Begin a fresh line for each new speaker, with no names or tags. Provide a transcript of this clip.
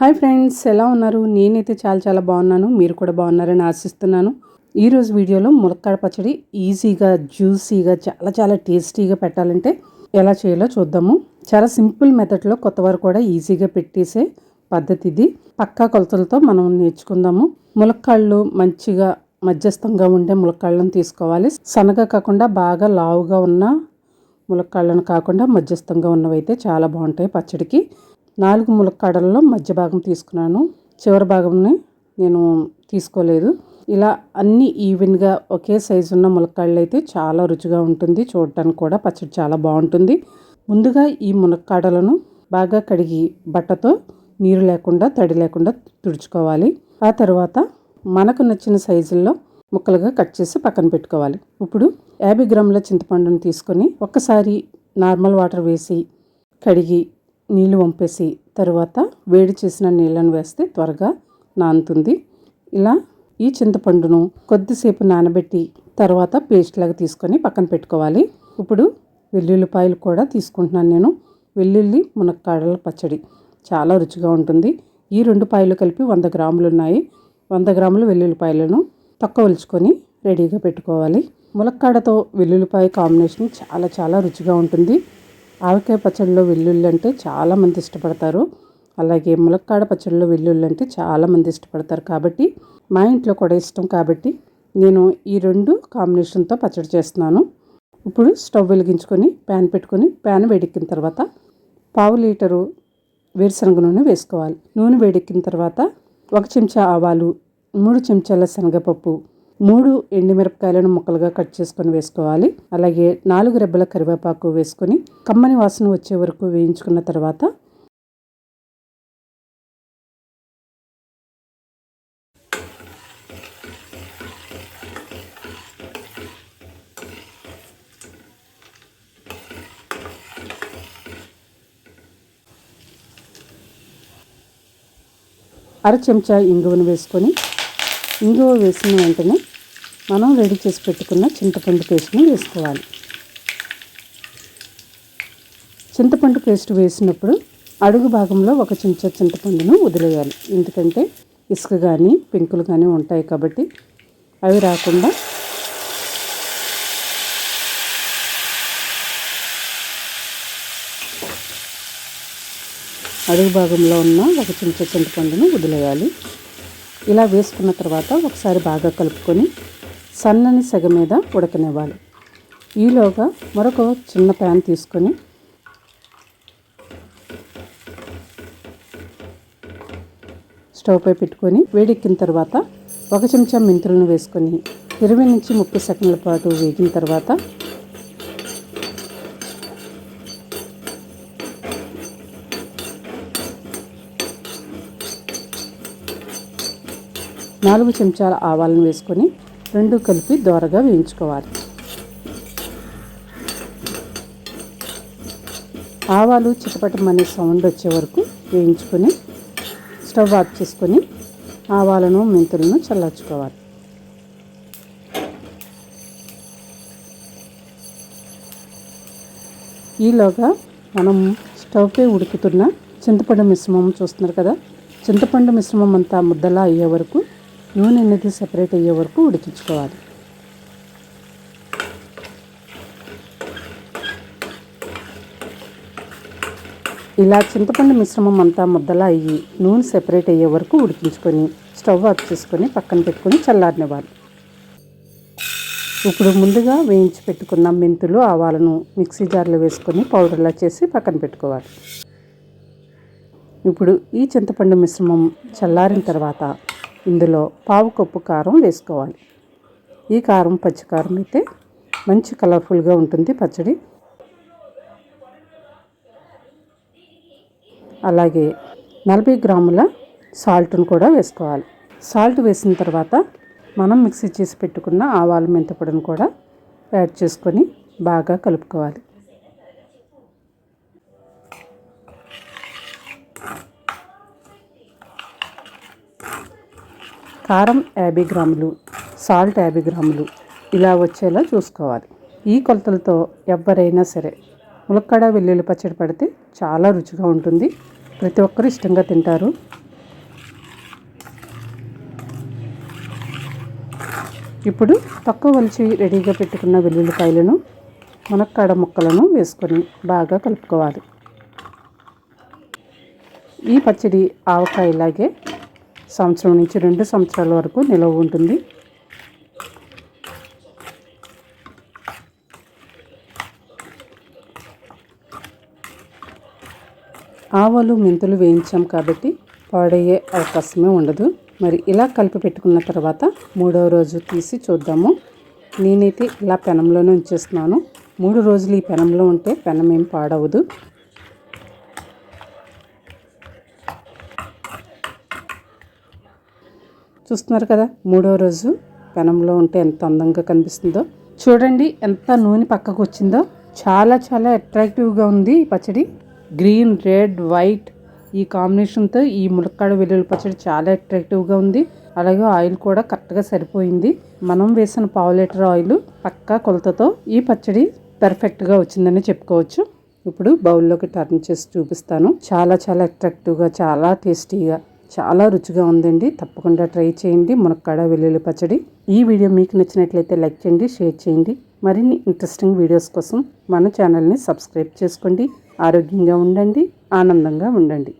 Hi friends ఎలా ఉన్నారు? నేనైతే చాలా చాలా బాగున్నాను. మీరు కూడా బాగున్నారని ఆశిస్తున్నాను. ఈరోజు వీడియోలో ములక్కాడ పచ్చడి ఈజీగా జ్యూసీగా చాలా చాలా టేస్టీగా పెట్టాలంటే ఎలా చేయాలో చూద్దాము. చాలా సింపుల్ మెథడ్లో కొత్తవారు కూడా ఈజీగా పెట్టేసే పద్ధతి ఇది. పక్కా కొలతలతో మనం నేర్చుకుందాము. ములక్కాళ్ళు మంచిగా మధ్యస్థంగా ఉండే ములక్కాళ్ళను తీసుకోవాలి. సన్నగా కాకుండా బాగా లావుగా ఉన్న ములక్కాళ్ళను కాకుండా మధ్యస్థంగా ఉన్నవైతే చాలా బాగుంటాయి పచ్చడికి. నాలుగు ములక్కాడల్లో మధ్య భాగం తీసుకున్నాను. చివరి భాగంని నేను తీసుకోలేదు. ఇలా అన్ని ఈవెన్గా ఒకే సైజు ఉన్న ములక్కాడలు అయితే చాలా రుచిగా ఉంటుంది. చూడటానికి కూడా పచ్చడి చాలా బాగుంటుంది. ముందుగా ఈ ములక్కాడలను బాగా కడిగి బట్టతో నీరు లేకుండా తడి లేకుండా తుడుచుకోవాలి. ఆ తర్వాత మనకు నచ్చిన సైజుల్లో ముక్కలుగా కట్ చేసి పక్కన పెట్టుకోవాలి. ఇప్పుడు యాభై గ్రాముల చింతపండును తీసుకొని ఒక్కసారి నార్మల్ వాటర్ వేసి కడిగి నీళ్ళు వంపేసి తర్వాత వేడి చేసిన నీళ్ళను వేస్తే త్వరగా నానుతుంది. ఇలా ఈ చింతపండును కొద్దిసేపు నానబెట్టి తర్వాత పేస్ట్ లాగా తీసుకొని పక్కన పెట్టుకోవాలి. ఇప్పుడు వెల్లుల్లిపాయలు కూడా తీసుకుంటున్నాను నేను. వెల్లుల్లి మునక్కాడల పచ్చడి చాలా రుచిగా ఉంటుంది. ఈ రెండు పాయలు కలిపి వంద గ్రాములు ఉన్నాయి. వంద గ్రాములు వెల్లుల్లిపాయలను తక్కువ ఒలుచుకొని రెడీగా పెట్టుకోవాలి. ములక్కాడతో వెల్లుల్లిపాయ కాంబినేషన్ చాలా చాలా రుచిగా ఉంటుంది. ఆవకాయ పచ్చడిలో వెల్లుల్లి అంటే చాలామంది ఇష్టపడతారు. అలాగే ములక్కాడ పచ్చడిలో వెల్లుల్లి అంటే చాలామంది ఇష్టపడతారు కాబట్టి మా ఇంట్లో కూడా ఇష్టం కాబట్టి నేను ఈ రెండు కాంబినేషన్తో పచ్చడి చేస్తున్నాను. ఇప్పుడు స్టవ్ వెలిగించుకొని ప్యాన్ పెట్టుకొని ప్యాన్ వేడెక్కిన తర్వాత పావు లీటరు వేరుశనగ నూనె వేసుకోవాలి. నూనె వేడెక్కిన తర్వాత ఒక చెంచా ఆవాలు మూడు చెంచాల శనగపప్పు మూడు ఎండుమిరపకాయలను ముక్కలుగా కట్ చేసుకొని వేసుకోవాలి. అలాగే నాలుగు రెబ్బల కరివేపాకు వేసుకొని కమ్మని వాసన వచ్చే వరకు వేయించుకున్న తర్వాత అర చెంచా ఇంగువను వేసుకొని ఇంగువ వేసిన వెంటనే మనం రెడీ చేసి పెట్టుకున్న చింతపండు పేస్ట్ని వేసుకోవాలి. చింతపండు పేస్ట్ వేసినప్పుడు అడుగు భాగంలో ఒక చెంచా చింతపండును వదిలేయాలి. ఎందుకంటే ఇసుక కానీ పెంకులు కానీ ఉంటాయి కాబట్టి అవి రాకుండా అడుగు భాగంలో ఉన్న ఒక చెంచా చింతపండును వదిలేయాలి. ఇలా వేసుకున్న తర్వాత ఒకసారి బాగా కలుపుకొని సన్నని సెగ మీద ఉడకనివ్వాలి. ఈలోగా మరొక చిన్న ప్యాన్ తీసుకొని స్టవ్ పై పెట్టుకొని వేడెక్కిన తర్వాత ఒక చెంచా మెంతులను వేసుకొని ఇరవై నుంచి ముప్పై సెకండ్ల పాటు వేగిన తర్వాత నాలుగు చెంచాల ఆవాలను వేసుకొని రెండు కలిపి దోరగా వేయించుకోవాలి. ఆవాలు చిటపటమనే సౌండ్ వచ్చే వరకు వేయించుకొని స్టవ్ ఆఫ్ చేసుకొని ఆవాలను మెంతులను చల్లార్చుకోవాలి. ఈలోగా మనం స్టవ్పై ఉడుకుతున్న చింతపండు మిశ్రమం చూస్తున్నారు కదా? చింతపండు మిశ్రమం అంతా ముద్దలా అయ్యే వరకు నూనె అనేది సెపరేట్ అయ్యే వరకు ఉడికించుకోవాలి. ఇలా చింతపండు మిశ్రమం అంతా ముద్దలా అయ్యి నూనె సెపరేట్ అయ్యే వరకు ఉడికించుకొని స్టవ్ ఆఫ్ చేసుకొని పక్కన పెట్టుకొని చల్లారనివ్వాలి ఇప్పుడు ముందుగా వేయించి పెట్టుకున్న మెంతులు ఆవాలను మిక్సీ జార్లో వేసుకొని పౌడర్లా చేసి పక్కన పెట్టుకోవాలి. ఇప్పుడు ఈ చింతపండు మిశ్రమం చల్లారిన తర్వాత ఇందులో పావు కప్పు కారం వేసుకోవాలి. ఈ కారం పచ్చికారం అయితే మంచి కలర్ఫుల్గా ఉంటుంది పచ్చడి. అలాగే నలభై గ్రాముల సాల్ట్ను కూడా వేసుకోవాలి. సాల్ట్ వేసిన తర్వాత మనం మిక్సీ చేసి పెట్టుకున్న ఆవాలు మెంతపొడిని కూడా యాడ్ చేసుకొని బాగా కలుపుకోవాలి. కారం యాభై గ్రాములు సాల్ట్ యాభై గ్రాములు ఇలా వచ్చేలా చూసుకోవాలి. ఈ కొలతలతో ఎవరైనా సరే ములక్కాడ వెల్లుల్లి పచ్చడి పడితే చాలా రుచిగా ఉంటుంది. ప్రతి ఒక్కరు ఇష్టంగా తింటారు. ఇప్పుడు తక్కువ వలిచి రెడీగా పెట్టుకున్న వెల్లుల్లిపాయలను మునక్కాడ ముక్కలను వేసుకొని బాగా కలుపుకోవాలి. ఈ పచ్చడి ఆవకాయలాగే సంవత్సరం నుంచి రెండు సంవత్సరాల వరకు నిలవ ఉంటుంది. ఆవాలు మెంతులు వేయించాం కాబట్టి పాడయ్యే అవకాశమే ఉండదు. మరి ఇలా కలిపి పెట్టుకున్న తర్వాత మూడవ రోజు తీసి చూద్దాము. నేనైతే ఇలా పెనంలోనే ఉంచేస్తున్నాను. మూడు రోజులు ఈ పెనంలో ఉంటే పెనం ఏం పాడవదు. చూస్తున్నారు కదా మూడవ రోజు పెనంలో ఉంటే ఎంత అందంగా కనిపిస్తుందో. చూడండి ఎంత నూనె పక్కకు వచ్చిందో. చాలా చాలా అట్రాక్టివ్గా ఉంది ఈ పచ్చడి. గ్రీన్ రెడ్ వైట్ ఈ కాంబినేషన్తో ఈ ములక్కాడ వెల్లుల్లి పచ్చడి చాలా అట్రాక్టివ్గా ఉంది. అలాగే ఆయిల్ కూడా కరెక్ట్గా సరిపోయింది. మనం వేసిన పావు లీటర్ ఆయిల్ పక్కా కొలతతో ఈ పచ్చడి పర్ఫెక్ట్గా వచ్చిందని చెప్పుకోవచ్చు. ఇప్పుడు బౌల్లోకి టర్న్ చేసి చూపిస్తాను. చాలా చాలా అట్రాక్టివ్గా చాలా టేస్టీగా చాలా రుచిగా ఉందండి. తప్పకుండా ట్రై చేయండి. మునక్కాడ వెల్లుల్లి పచ్చడి. ఈ వీడియో మీకు నచ్చినట్లయితే లైక్ చేయండి షేర్ చేయండి. మరిన్ని ఇంట్రెస్టింగ్ వీడియోస్ కోసం మన ఛానల్ని సబ్స్క్రైబ్ చేసుకోండి. ఆరోగ్యంగా ఉండండి ఆనందంగా ఉండండి.